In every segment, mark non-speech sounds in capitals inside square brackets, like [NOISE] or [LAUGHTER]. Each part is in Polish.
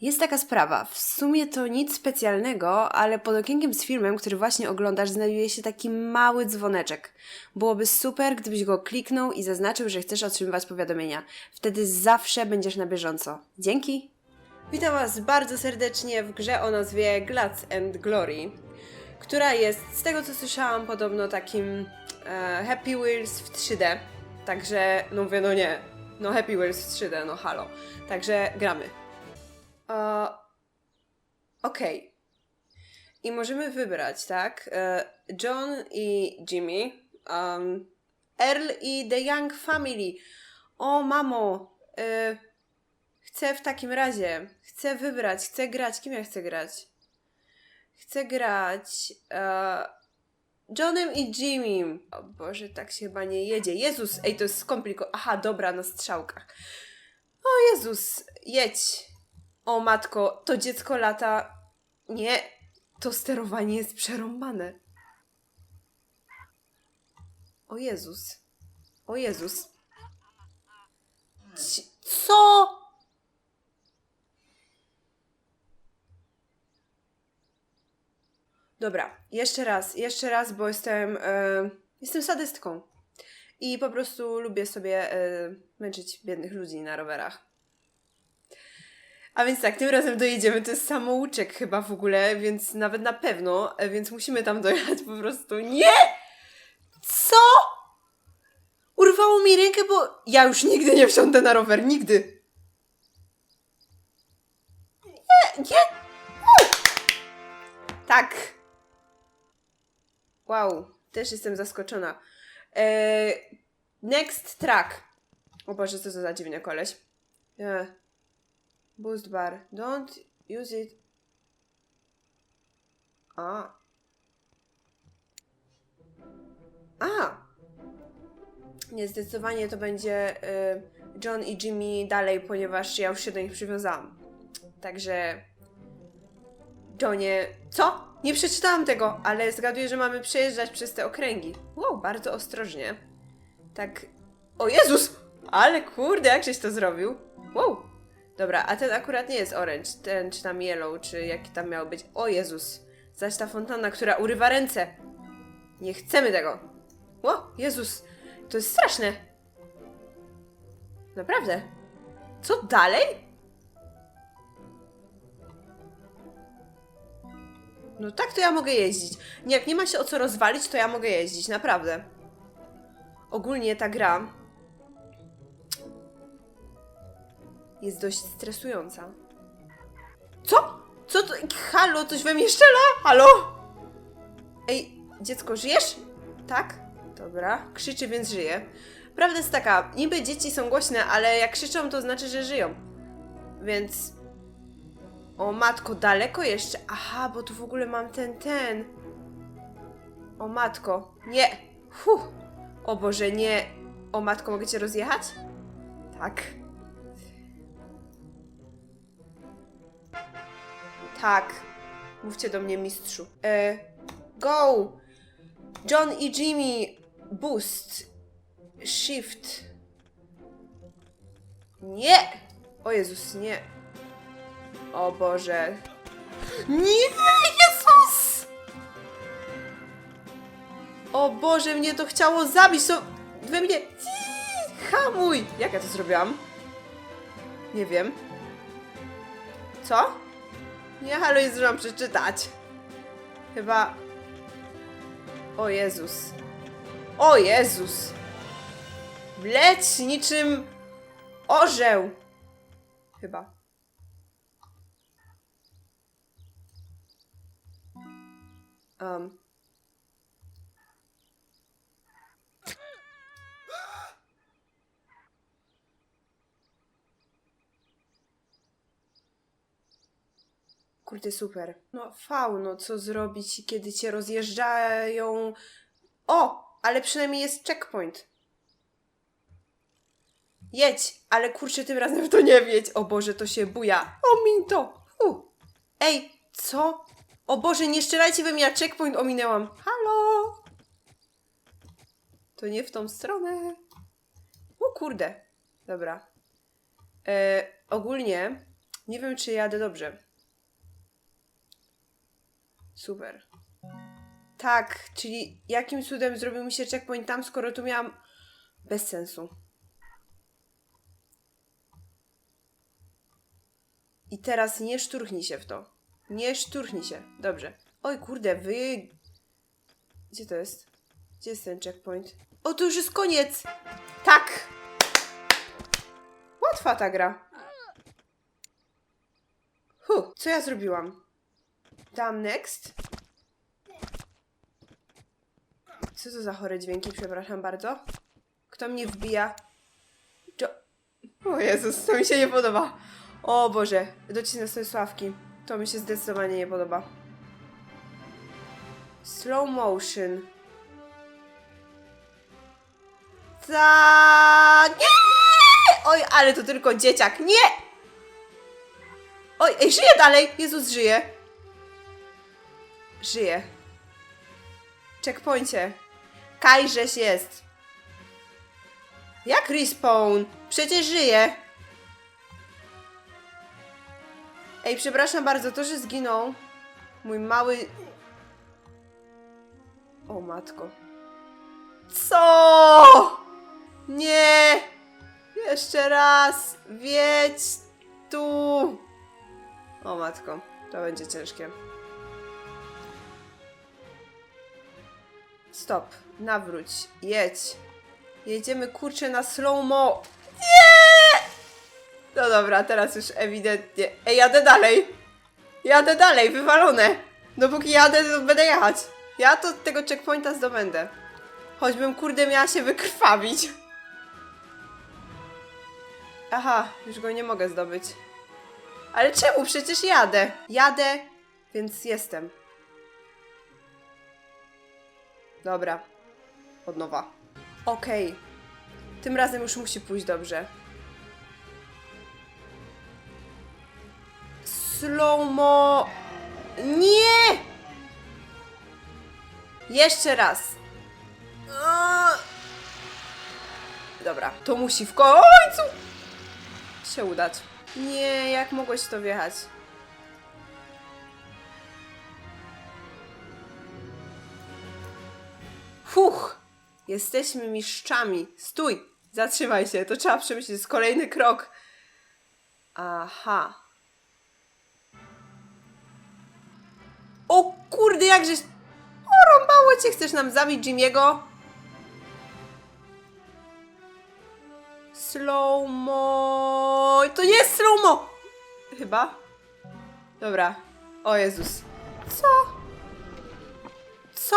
Jest taka sprawa, w sumie to nic specjalnego, ale pod okienkiem z filmem, który właśnie oglądasz, znajduje się taki mały dzwoneczek. Byłoby super, gdybyś go kliknął i zaznaczył, że chcesz otrzymywać powiadomienia. Wtedy zawsze będziesz na bieżąco. Dzięki! Witam Was bardzo serdecznie w grze o nazwie Glads and Glory, która jest, z tego co słyszałam, podobno takim e, Happy Wheels w 3D. Także, no mówię, no nie, no Happy Wheels w 3D, no halo. Także gramy. Okej. I możemy wybrać, tak? E, John i Jimmy, um, Earl i The Young Family. O, mamo, e, chcę w takim razie, chcę wybrać, chcę grać. Kim ja chcę grać? Chcę grać e, Johnem i Jimmym. O Boże, tak się chyba nie jedzie. Jezus, ej, to jest skomplikowane. Aha, dobra, na strzałkach. O Jezus, jedź. O matko, to dziecko lata. Nie, to sterowanie jest przerąbane. O Jezus. O Jezus. Co? Dobra, jeszcze raz, jeszcze raz, bo jestem, e, jestem sadystką. I po prostu lubię sobie e, męczyć biednych ludzi na rowerach. A więc tak, tym razem dojedziemy. To jest samouczek chyba w ogóle, więc nawet na pewno, więc musimy tam dojechać po prostu. Nie! Co? Urwało mi rękę, bo ja już nigdy nie wsiądę na rower, nigdy. Nie, nie. Tak. Wow, też jestem zaskoczona. E, next track. O Boże, co to za dziwny koleś. E, Boost bar. Don't use it. A. A. Nie, zdecydowanie to będzie y, John i Jimmy dalej, ponieważ ja już się do nich przywiązałam. Także. Johnie. Co? Nie przeczytałam tego, ale zgaduję, że mamy przejeżdżać przez te okręgi. Wow, bardzo ostrożnie. Tak. O Jezus! Ale kurde, jak żeś to zrobił? Wow! Dobra, a ten akurat nie jest orange, ten czy tam yellow, czy jaki tam miał być. O Jezus! Zaś ta fontanna, która urywa ręce. Nie chcemy tego. O, Jezus! To jest straszne. Naprawdę. Co dalej? No tak to ja mogę jeździć. Nie, jak nie ma się o co rozwalić, to ja mogę jeździć, naprawdę. Ogólnie ta gra jest dość stresująca. Co? Co to? Halo, coś we mnie strzela? Halo? Ej, dziecko, żyjesz? Tak? Dobra, krzyczy, więc żyje. Prawda jest taka, niby dzieci są głośne, ale jak krzyczą, to znaczy, że żyją. Więc... O matko, daleko jeszcze? Aha, bo tu w ogóle mam ten, ten... O matko, nie! Fuh. O Boże, nie! O matko, mogę cię rozjechać? Tak. Tak. Mówcie do mnie, mistrzu. E, go! John i Jimmy. Boost. Shift. Nie! O Jezus, nie. O Boże. Nie! Jezus! O Boże, mnie to chciało zabić, to we mnie... Hamuj! Jak ja to zrobiłam? Nie wiem. Co? Nie, nie zdążyłam przeczytać. Chyba... O Jezus. O Jezus! Leć niczym orzeł! Chyba. Um. Kurde, super. No, fauno, co zrobić, kiedy cię rozjeżdżają? O, ale przynajmniej jest checkpoint. Jedź, ale kurczę, tym razem to nie wiedź. O Boże, to się buja. O, minto. U. Ej, co? O Boże, nie szczerajcie we mnie, ja checkpoint ominęłam. Halo? To nie w tą stronę. O kurde. Dobra. E, ogólnie Nie wiem, czy jadę dobrze. Super. Tak, czyli jakim cudem zrobił mi się checkpoint tam, skoro tu miałam... Bez sensu. I teraz nie szturchnij się w to. Nie szturchnij się. Dobrze. Oj, kurde, wy... Gdzie to jest? Gdzie jest ten checkpoint? O, to już jest koniec! Tak! Łatwa ta gra. Hu, co ja zrobiłam? Dam next. Co to za chore dźwięki, przepraszam bardzo. Kto mnie wbija? Jo... O Jezus, to mi się nie podoba. O Boże, docisnę sobie sławki. To mi się zdecydowanie nie podoba. Slow motion. Tak! Nie! Oj, ale to tylko dzieciak. Nie! Oj, ej, żyje dalej! Jezus żyje. Żyje. Checkpoincie. Kajżeś jest. Jak respawn? Przecież żyje. Ej, przepraszam bardzo, to, że zginął mój mały... O matko. Co? Nie! Jeszcze raz! Wiedź tu! O matko, to będzie ciężkie. Stop, nawróć, jedź. Jedziemy kurczę na slow-mo. Nie! No dobra, teraz już ewidentnie. Ej, jadę dalej. Jadę dalej, wywalone. Dopóki jadę, to będę jechać. Ja to tego checkpointa zdobędę. Choćbym kurde miała się wykrwawić. Aha, już go nie mogę zdobyć. Ale czemu? Przecież jadę. Jadę, więc jestem. Dobra. Od nowa. Okej. Tym razem już musi pójść dobrze. Slow-mo. Nie! Jeszcze raz. Dobra, to musi w końcu się udać. Nie, jak mogłeś to wjechać? Fuch! Jesteśmy mistrzami. Stój! Zatrzymaj się, to trzeba przemyśleć. Jest kolejny krok. Aha. O kurde, jakżeś... O, rąbało cię! Chcesz nam zabić Jimmy'ego? Slow-mo... To nie jest slow-mo! Chyba. Dobra. O Jezus. Co? Co?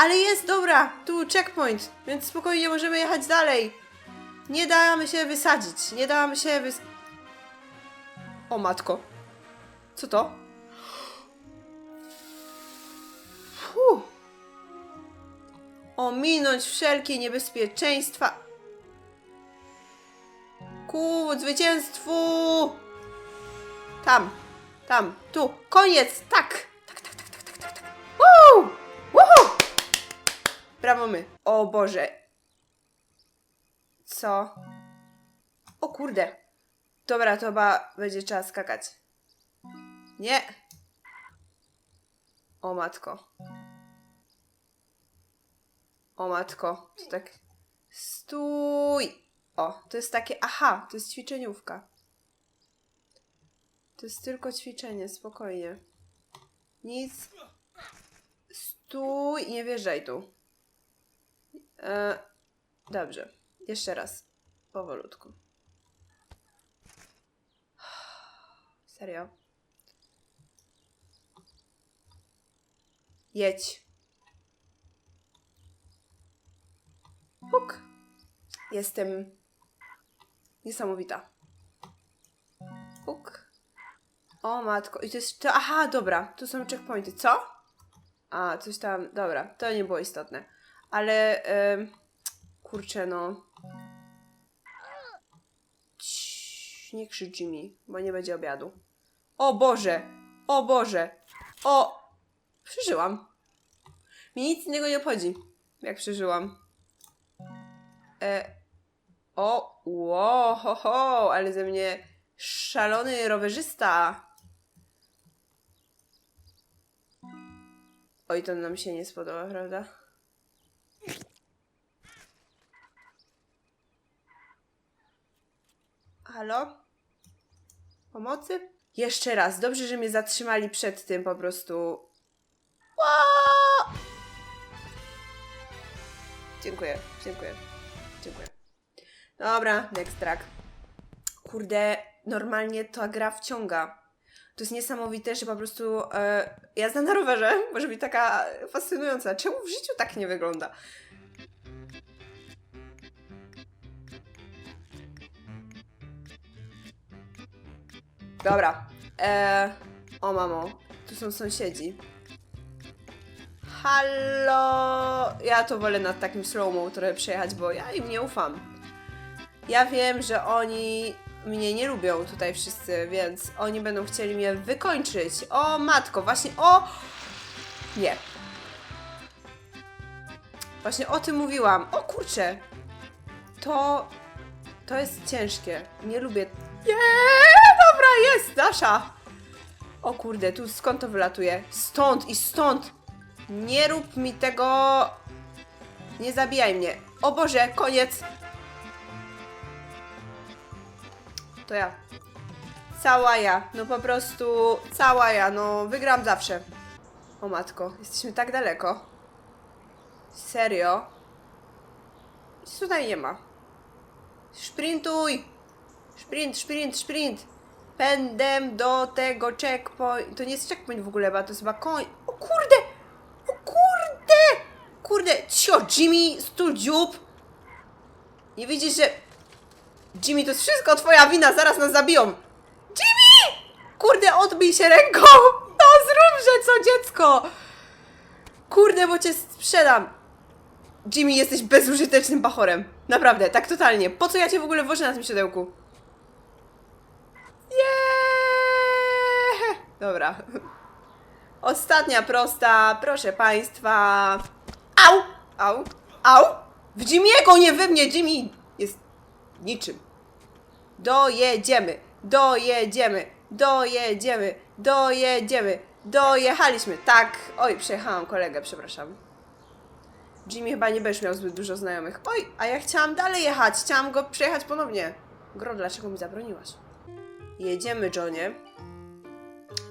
Ale jest, dobra, tu checkpoint, więc spokojnie możemy jechać dalej. Nie damy się wysadzić, nie damy się wys... O matko. Co to? Fuh. Ominąć wszelkie niebezpieczeństwa. Ku zwycięstwu! Tam, tam, tu, koniec, tak! Tak, tak, tak, tak, tak, tak, tak. Woo! Brawo my. O Boże. Co? O kurde. Dobra, to chyba będzie trzeba skakać. Nie. O matko. O matko. To tak. Stój! O, to jest takie. Aha, to jest ćwiczeniówka. To jest tylko ćwiczenie, spokojnie. Nic. Stój, nie wjeżdżaj tu. E, dobrze. Jeszcze raz. Powolutku. Serio? Jedź. Puk. Jestem niesamowita. Puk. O matko. I to jest... To, aha, dobra. Tu są checkpointy. Co? A, coś tam... Dobra. To nie było istotne. Ale... em, kurczę, no... Ciii, nie krzycz mi, bo nie będzie obiadu. O Boże! O Boże! O! Przeżyłam. Mi nic innego nie obchodzi, jak przeżyłam. E... O! Ło! Ho, ho! Ale ze mnie Szalony rowerzysta. Oj, to nam się nie spodoba, prawda? Halo? Pomocy? Jeszcze raz. Dobrze, że mnie zatrzymali przed tym po prostu. Ła! Dziękuję, dziękuję, dziękuję. Dobra, next track. Kurde, normalnie ta gra wciąga. To jest niesamowite, że po prostu e, jazda na rowerze [LAUGHS] może być taka fascynująca. Czemu w życiu tak nie wygląda? Dobra. E, o mamo, tu są sąsiedzi. Halo! Ja to wolę nad takim slow-mo trochę przejechać, bo ja im nie ufam. Ja wiem, że oni mnie nie lubią tutaj wszyscy, więc oni będą chcieli mnie wykończyć. O matko, właśnie o... Nie. Właśnie o tym mówiłam. O kurczę. To... To jest ciężkie. Nie lubię... Nie, jest, Dasza. O kurde, tu skąd to wylatuje? Stąd i stąd. Nie rób mi tego... Nie zabijaj mnie. O Boże, koniec. To ja. Cała ja. No po prostu cała ja. No wygram zawsze. O matko, jesteśmy tak daleko. Serio? Nic tutaj nie ma. Sprintuj! Sprint, sprint, sprint! Pędem do tego checkpoint. To nie jest checkpoint w ogóle, bo to jest chyba koń. O kurde! O kurde! Kurde, cio, Jimmy, stul dziób. Nie widzisz, że... Jimmy, to jest wszystko twoja wina, zaraz nas zabiją. Jimmy! Kurde, odbij się ręką! No zróbże co, dziecko! Kurde, bo cię sprzedam. Jimmy, jesteś bezużytecznym bachorem. Naprawdę, tak totalnie. Po co ja cię w ogóle wożę na tym siodełku? Jeee! Dobra. Ostatnia prosta, proszę państwa. Au! Au! Au! W Jimmy'ego, nie we mnie! Jimmy jest niczym. Dojedziemy, dojedziemy, dojedziemy, dojedziemy, dojechaliśmy. Tak, oj, przejechałam kolegę, przepraszam. Jimmy chyba nie będziesz miał zbyt dużo znajomych. Oj, a ja chciałam dalej jechać, chciałam go przejechać ponownie. Gro, dlaczego mi zabroniłaś? Jedziemy, Johnie.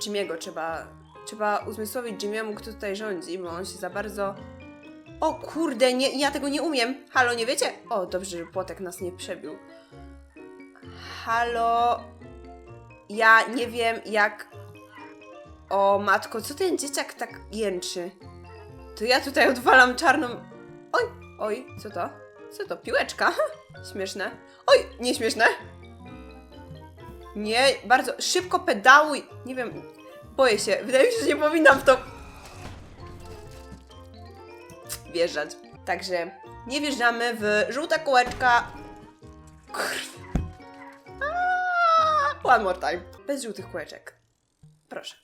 Jimmy'ego trzeba, trzeba uzmysłowić Jimmy'emu, kto tutaj rządzi, bo on się za bardzo... O kurde, nie, ja tego nie umiem. Halo, nie wiecie? O, dobrze, że płotek nas nie przebił. Halo, ja nie wiem jak... O matko, co ten dzieciak tak jęczy? To ja tutaj odwalam czarną... Oj, oj, co to? Co to? Piłeczka? [LAUGHS] Śmieszne. Oj, nieśmieszne. Nie, bardzo szybko pedałuj. Nie wiem, boję się. Wydaje mi się, że nie powinnam w to wjeżdżać. Także nie wjeżdżamy w żółte kółeczka. Kurde. Aaa, One more time. Bez żółtych kółeczek. Proszę.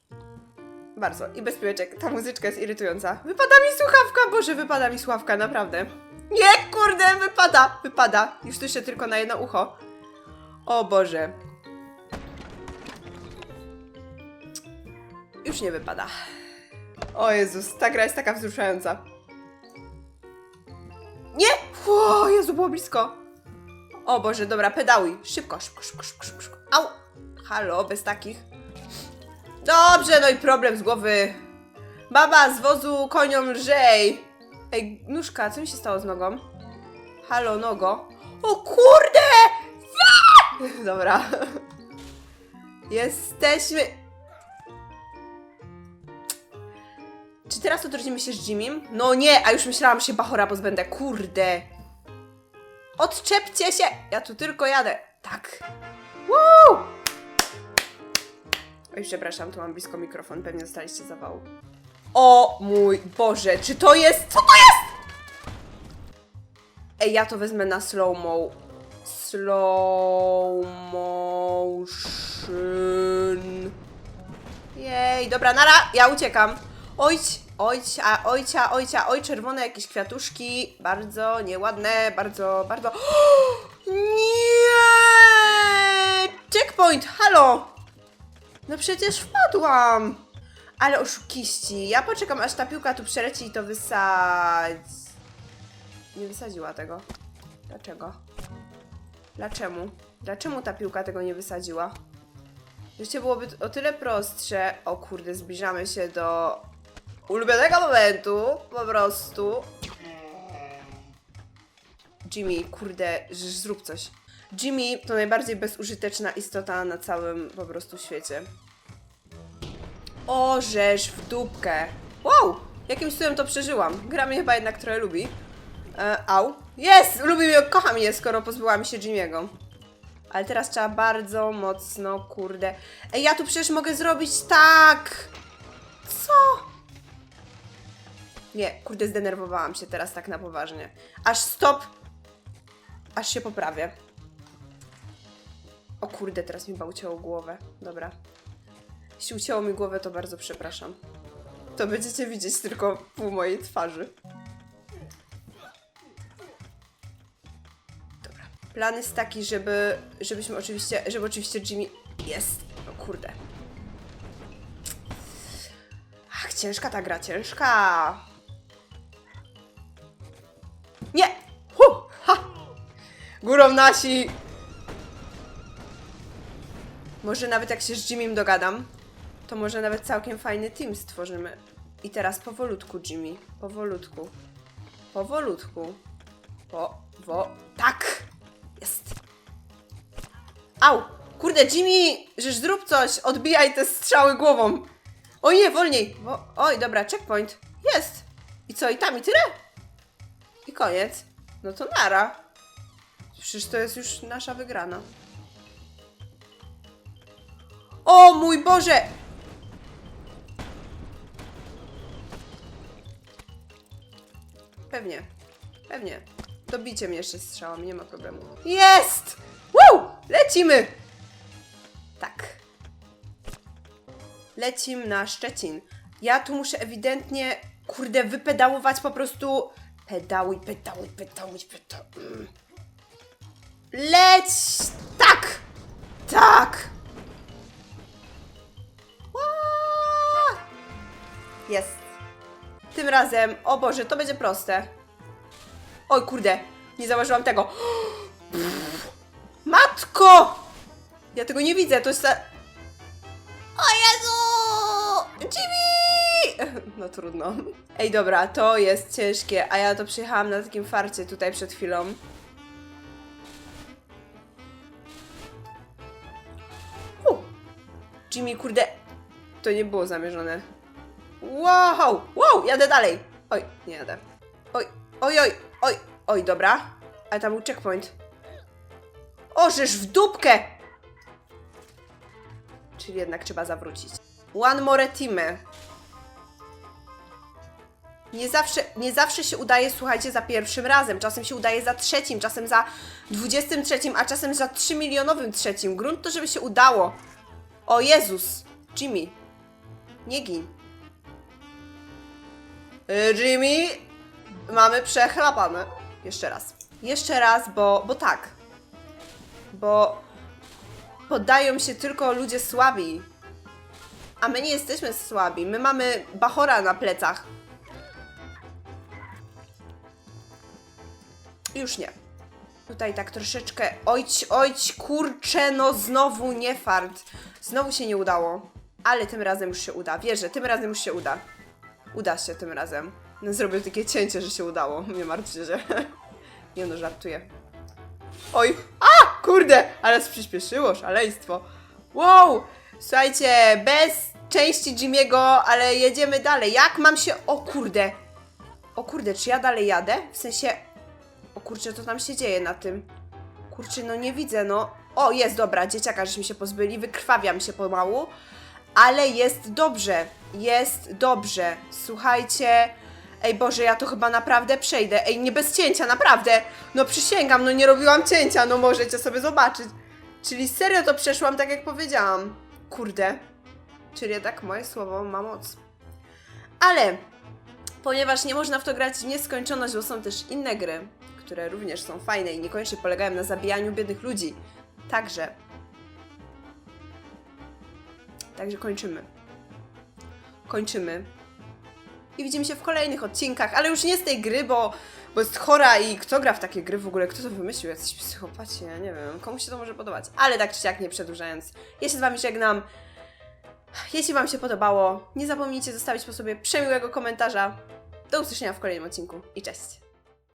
Bardzo. I bez piłeczek. Ta muzyczka jest irytująca. Wypada mi słuchawka! Boże, wypada mi słuchawka, naprawdę. Nie, kurde, wypada! Wypada. Już słyszę tylko na jedno ucho. O Boże. Już nie wypada. O Jezus, ta gra jest taka wzruszająca. Nie! O Jezu, było blisko. O Boże, dobra, pedałuj. Szybko, szybko, szybko, szybko, szybko. szybko. Au! Halo, bez takich. Dobrze, no i problem z głowy. Baba z wozu koniom lżej. Ej, nóżka, co mi się stało z nogą? Halo, nogo. O kurde! [LAUGHS] Dobra. Jesteśmy... Czy teraz odrodzimy się z Jimmym? No nie, a już myślałam, że się Bachora pozbędę. Kurde. Odczepcie się! Ja tu tylko jadę. Tak. Woo! Oj, przepraszam, tu mam blisko mikrofon, pewnie dostaliście zawału. O mój Boże, czy to jest... Co to jest? Ej, ja to wezmę na slow-mo. Slow motion. Jej, dobra, nara, ja uciekam. Ojć, ojcia, ojcia, ojcia, oj, czerwone jakieś kwiatuszki. Bardzo nieładne, bardzo, bardzo... [GASPS] Nie! Checkpoint! halo! No przecież wpadłam! Ale oszukiści. Ja poczekam, aż ta piłka tu przeleci i to wysadzi. Nie wysadziła tego. Dlaczego? Dlaczego? Dlaczego ta piłka tego nie wysadziła? Życie byłoby o tyle prostsze. O kurde, zbliżamy się do ulubionego momentu. Po prostu. Jimmy, kurde, zrób coś. Jimmy to najbardziej bezużyteczna istota na całym po prostu świecie. O, żeż w dupkę. Wow! Jakimś cudem to przeżyłam. Gra mnie chyba jednak trochę lubi. E, au. Jest! Lubi mnie, kocha mnie, skoro pozbyła się Jimmy'ego. Ale teraz trzeba bardzo mocno, kurde. Ej, ja tu przecież mogę zrobić tak! Co? Nie, kurde, zdenerwowałam się teraz tak na poważnie. Aż stop! Aż się poprawię. O kurde, teraz mi chyba ucięło głowę. Dobra. Jeśli ucięło mi głowę, to bardzo przepraszam. To będziecie widzieć tylko pół mojej twarzy. Dobra. Plan jest taki, żeby, żebyśmy oczywiście, żeby oczywiście Jimmy... Jest! O kurde. Ach, ciężka ta gra, ciężka! Nie! Hu! Ha! Górą nasi! Może nawet jak się z Jimmym dogadam, to może nawet całkiem fajny team stworzymy. I teraz powolutku, Jimmy. Powolutku. Powolutku. Po... Wo... Tak! Jest! Au! Kurde, Jimmy! Żeż zrób coś! Odbijaj te strzały głową! O nie, wolniej! Wo... Oj, dobra, checkpoint. Jest! I co, i tam, i tyle? Koniec. No to nara. Przecież to jest już nasza wygrana. O mój Boże! Pewnie. Pewnie. Dobicie mnie jeszcze strzałami, nie ma problemu. Jest! Woo! Lecimy! Tak. Lecim na Szczecin. Ja tu muszę ewidentnie, kurde, wypedałować po prostu. Pedałuj, pedałuj, pedałuj, pedałuj. Mm. Leć! Tak! Tak! Jest. Tym razem, o Boże, to będzie proste. Oj, kurde, nie zauważyłam tego. [GASPS] Matko! Ja tego nie widzę, to jest. O Jezu! Jimmy! [LAUGHS] No trudno. Ej, dobra, to jest ciężkie, a ja to przyjechałam na takim farcie tutaj przed chwilą. U. Jimmy, kurde, to nie było zamierzone. Wow! Wow! Jadę dalej! Oj, nie jadę. Oj, oj, oj, oj, oj, dobra. Ale tam był checkpoint. O, żeż w dupkę! Czyli jednak trzeba zawrócić. One more teamy. Nie zawsze, nie zawsze się udaje, słuchajcie, za pierwszym razem. Czasem się udaje za trzecim, czasem za dwudziestym trzecim, a czasem za trzymilionowym trzecim. Grunt to, żeby się udało. O Jezus! Jimmy. Nie gin. Y, Jimmy, mamy przechlapane. Jeszcze raz. Jeszcze raz, bo, bo tak. Bo poddają się tylko ludzie słabi. A my nie jesteśmy słabi. My mamy bachora na plecach. Już nie. Tutaj tak troszeczkę. Ojć, ojć, kurczę, no znowu nie fart. Znowu się nie udało. Ale tym razem już się uda. Wierzę, tym razem już się uda. Uda się tym razem. No, zrobię takie cięcie, że się udało. Nie martwcie się. [LAUGHS] Nie no, żartuję. Oj! A! Kurde! Ale przyspieszyło, szaleństwo. Wow! Słuchajcie, bez części Jimmy'ego, ale jedziemy dalej. Jak mam się... O kurde! O kurde, czy ja dalej jadę? W sensie... O kurczę, co tam się dzieje na tym? Kurczę, no nie widzę, no. O, jest, dobra, dzieciaka żeśmy się pozbyli, wykrwawiam się pomału, ale jest dobrze, jest dobrze. Słuchajcie, ej Boże, ja to chyba naprawdę przejdę. Ej, nie bez cięcia, naprawdę. No przysięgam, no nie robiłam cięcia, no możecie sobie zobaczyć. Czyli serio to przeszłam tak, jak powiedziałam. Kurde. Czyli jednak moje słowo ma moc. Ale ponieważ nie można w to grać w nieskończoność, bo są też inne gry, które również są fajne i niekoniecznie polegają na zabijaniu biednych ludzi. Także Także kończymy. Kończymy. I widzimy się w kolejnych odcinkach, ale już nie z tej gry, bo, bo jest chora i kto gra w takie gry w ogóle? Kto to wymyślił? Jacyś psychopaci, ja nie wiem. Komu się to może podobać? Ale tak czy siak, nie przedłużając. Ja się z Wami żegnam. Jeśli Wam się podobało, nie zapomnijcie zostawić po sobie przemiłego komentarza. Do usłyszenia w kolejnym odcinku i cześć!